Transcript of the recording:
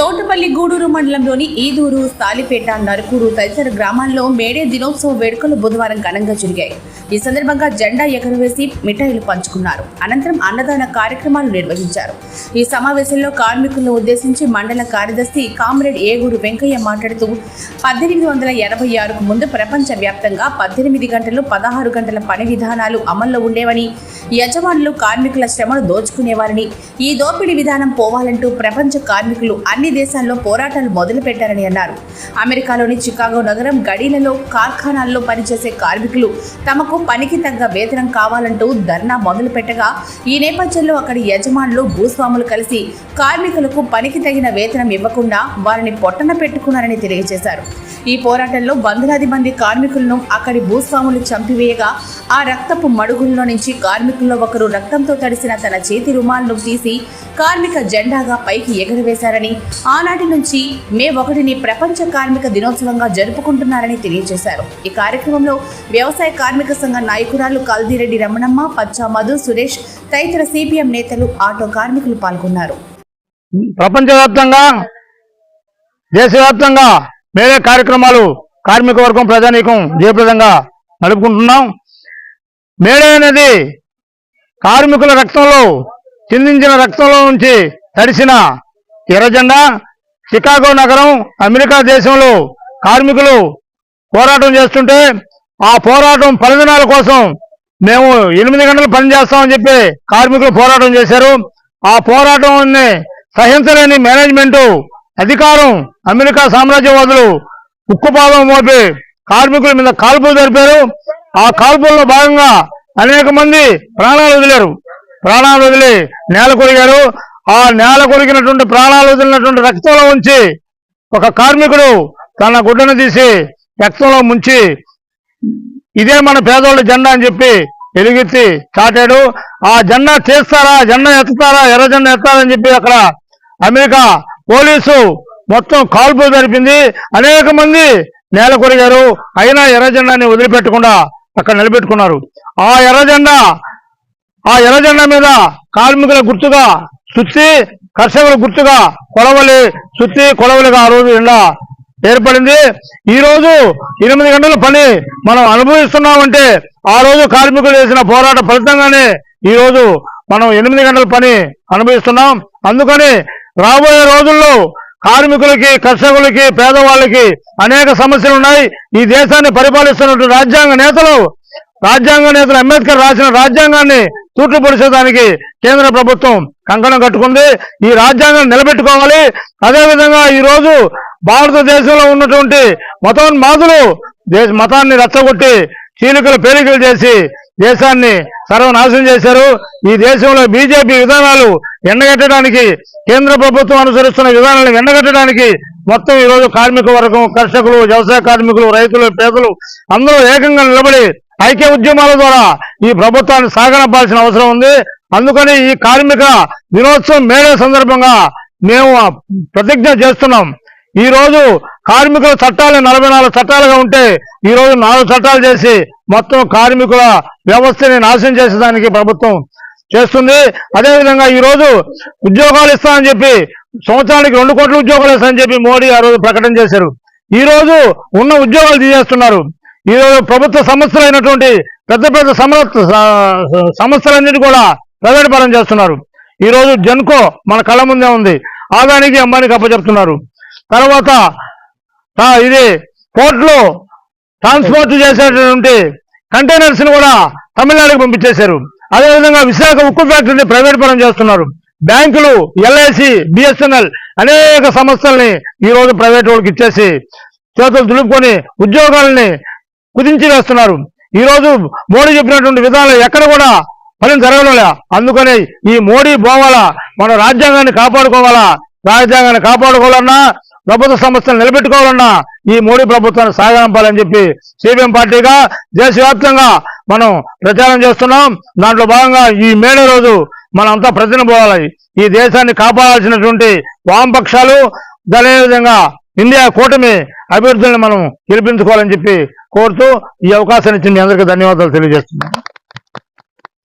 తోటపల్లి గూడూరు మండలంలోని ఈదూరు సాలిపేట నరుకూరు తదితర గ్రామాల్లో మేడే దినోత్సవ వేడుకలు బుధవారం ఘనంగా జరిగాయి. ఈ సందర్భంగా జెండా ఎగరవేసి మిఠాయిలు పంచుకున్నారు. అనంతరం అన్నదాన కార్యక్రమాలు నిర్వహించారు. ఈ సమావేశంలో కార్మికులను ఉద్దేశించి మండల కార్యదర్శి కామ్రేడ్ ఏగూరు వెంకయ్య మాట్లాడుతూ పద్దెనిమిది వందల ఎనభై ఆరుకు ముందు ప్రపంచ వ్యాప్తంగా పద్దెనిమిది గంటలు పదహారు గంటల పని విధానాలు అమల్లో ఉండేవని యజమానులు కార్మికుల శ్రమను దోచుకునేవారని ఈ దోపిడీ విధానం పోవాలంటూ ప్రపంచ కార్మికులు అన్ని దేశాల్లో పోరాటాలు మొదలుపెట్టారని అన్నారు. అమెరికాలోని చికాగో నగరం గడీలలో కార్ఖానాల్లో పనిచేసే కార్మికులు తమకు పనికి తగ్గ వేతనం కావాలంటూ ధర్నా మొదలుపెట్టగా ఈ నేపథ్యంలో అక్కడి యజమానులు భూస్వాములు కలిసి కార్మికులకు పనికి తగిన వేతనం ఇవ్వకుండా వారిని పొట్టన పెట్టుకున్నారని తెలియజేశారు. ఈ పోరాటంలో వందలాది మంది కార్మికులను అక్కడి భూస్వాములు చంపివేయగా ఆ రక్తపు మడుగుల్లో నుంచి కార్మికుల్లో ఒకరు రక్తంతో తడిసిన తన చేతి రుమాలను తీసి కార్మిక జెండాగా పైకి ఎగరవేశారని ఆనాటి నుంచి మే ఒకటిని ప్రపంచ కార్మిక దినోత్సవంగా జరుపుకుంటున్నారని తెలియజేశారు. ఈ కార్యక్రమంలో వ్యవసాయ కార్మిక సంఘ నాయకురాలు కల్దిరెడ్డి రమణమ్మ పచ్చా మధు సురేష్ తదితర సిపిఎం నేతలు ఆటో కార్మికులు పాల్గొన్నారు. ప్రపంచవ్యాప్తంగా దేశవ్యాప్తంగా మేరే కార్యక్రమాలు కార్మిక వర్గం ప్రజానీకం జయప్రదంగా నడుపుకుంటున్నాం. మేడే అనేది కార్మికుల రక్తంలో చిందించిన రక్తంలో నుంచి తడిసిన ఎర్రజెండా చికాగో నగరం అమెరికా దేశంలో కార్మికులు పోరాటం చేస్తుంటే ఆ పోరాటం ఫలితాల కోసం మేము ఎనిమిది గంటలు పని చేస్తామని చెప్పి కార్మికులు పోరాటం చేశారు. ఆ పోరాటాన్ని సహించలేని మేనేజ్మెంట్ అధికారం అమెరికా సామ్రాజ్యవాదులు ఉక్కుపాదం మోపి కార్మికుల మీద కాల్పులు జరిపారు. ఆ కాల్పుల్లో భాగంగా అనేక మంది ప్రాణాలు వదిలారు. ప్రాణాలు వదిలి నేల కొరిగారు. ఆ నేల కొరిగినటువంటి ప్రాణాలు వదిలినటువంటి రక్తంలో ఉంచి ఒక కార్మికుడు తన గుడ్డను తీసి రక్తంలో ముంచి ఇదే మన పేదోళ్ళ జెండా అని చెప్పి ఎలుగెత్తి చాటాడు. ఆ జెండా చేస్తారా జెండా ఎత్తుతారా? ఎర్ర జెండా ఎత్తారని చెప్పి అక్కడ అమెరికా పోలీసు మొత్తం కాల్పులు జరిపింది. అనేక మంది నేల కొరిగారు. అయినా ఎర్ర జెండాని వదిలిపెట్టకుండా అక్కడ నిలబెట్టుకున్నారు. ఆ ఎర్ర జెండా ఆ ఎర్ర జెండా మీద కార్మికుల గుర్తుగా సుత్తి కర్షకుల గుర్తుగా కొడవలి సుత్తి కొడవలిగా ఆ రోజు ఎండ ఏర్పడింది. ఈ రోజు ఎనిమిది గంటల పని మనం అనుభవిస్తున్నామంటే ఆ రోజు కార్మికులు చేసిన పోరాట ఫలితంగానే ఈ రోజు మనం ఎనిమిది గంటల పని అనుభవిస్తున్నాం. అందుకని రాబోయే రోజుల్లో కార్మికులకి కర్షకులకి పేదవాళ్ళకి అనేక సమస్యలు ఉన్నాయి ఈ దేశాన్ని పరిపాలిస్తున్నటువంటి రాజ్యాంగ నేతలు రాజ్యాంగ నేతలు అంబేద్కర్ రాసిన రాజ్యాంగాన్ని తూట్లు పొడిచేదానికి కేంద్ర ప్రభుత్వం కంకణం కట్టుకుంది. ఈ రాజ్యాంగాన్ని నిలబెట్టుకోవాలి. అదేవిధంగా ఈరోజు భారతదేశంలో ఉన్నటువంటి మతోన్మాదులు దేశ మతాన్ని రచ్చగొట్టి చీలికలు పేలికలు చేసి దేశాన్ని సర్వనాశనం చేశారు. ఈ దేశంలో బీజేపీ విధానాలు ఎండగట్టడానికి కేంద్ర ప్రభుత్వం అనుసరిస్తున్న విధానాలను ఎండగట్టడానికి మొత్తం ఈ రోజు కార్మిక వర్గం కర్షకులు వ్యవసాయ కార్మికులు రైతులు పేదలు అందరూ ఏకంగా నిలబడి ఐక్య ఉద్యమాల ద్వారా ఈ ప్రభుత్వాన్ని సాగనంపాల్సిన అవసరం ఉంది. అందుకని ఈ కార్మిక దినోత్సవం మేడే సందర్భంగా మేము ప్రతిజ్ఞ చేస్తున్నాం. ఈ రోజు కార్మికుల చట్టాలు నలభై నాలుగు చట్టాలుగా ఉంటే ఈ రోజు నాలుగు చట్టాలు చేసి మొత్తం కార్మికుల వ్యవస్థని నాశనం చేసేదానికి ప్రభుత్వం చేస్తుంది. అదేవిధంగా ఈ రోజు ఉద్యోగాలు ఇస్తామని చెప్పి సంవత్సరానికి రెండు కోట్ల ఉద్యోగాలు ఇస్తామని చెప్పి మోడీ ఆ రోజు ప్రకటన చేశారు. ఈ రోజు ఉన్న ఉద్యోగాలు తీసేస్తున్నారు. ఈ రోజు ప్రభుత్వ సంస్థలు అయినటువంటి పెద్ద పెద్ద సమర్థ సంస్థలన్నిటి కూడా ప్రైవేట్ పరం చేస్తున్నారు. ఈ రోజు జన్కో మన కళ్ళ ముందే ఉంది. ఆదానికి అంబానికి అప్పచెప్తున్నారు. తర్వాత ఇది పోర్ట్లో ట్రాన్స్పోర్ట్ చేసేటటువంటి కంటైనర్స్ని కూడా తమిళనాడుకి పంపించేశారు. అదేవిధంగా విశాఖ ఉక్కు ఫ్యాక్టరీని ప్రైవేట్ పరం చేస్తున్నారు. బ్యాంకులు ఎల్ఐసి బిఎస్ఎన్ఎల్ అనేక సంస్థల్ని ఈ రోజు ప్రైవేట్ వాళ్ళకి ఇచ్చేసి చేతులు దులుపుకొని ఉద్యోగాలని కుదించి వేస్తున్నారు. ఈ రోజు మోడీ చెప్పినటువంటి విధానం ఎక్కడ కూడా ఫలం జరగలే అందుకని ఈ మోడీ పోవాలా మన రాజ్యాంగాన్ని కాపాడుకోవాలా? రాజ్యాంగాన్ని కాపాడుకోవాలన్నా ప్రభుత్వ సంస్థలు నిలబెట్టుకోవాలన్నా ఈ మోడీ ప్రభుత్వాన్ని సాగనంపాలని చెప్పి సిపిఎం పార్టీగా దేశవ్యాప్తంగా మనం ప్రచారం చేస్తున్నాం. దాంట్లో భాగంగా ఈ మేడే రోజు మనంతా ప్రజలు పోవాలి. ఈ దేశాన్ని కాపాడాల్సినటువంటి వామపక్షాలు అదేవిధంగా ఇండియా కూటమి అభివృద్ధిని మనం గెలిపించుకోవాలని చెప్పి కోరుతూ ఈ అవకాశాన్ని ఇచ్చింది అందరికీ ధన్యవాదాలు తెలియజేస్తున్నాను.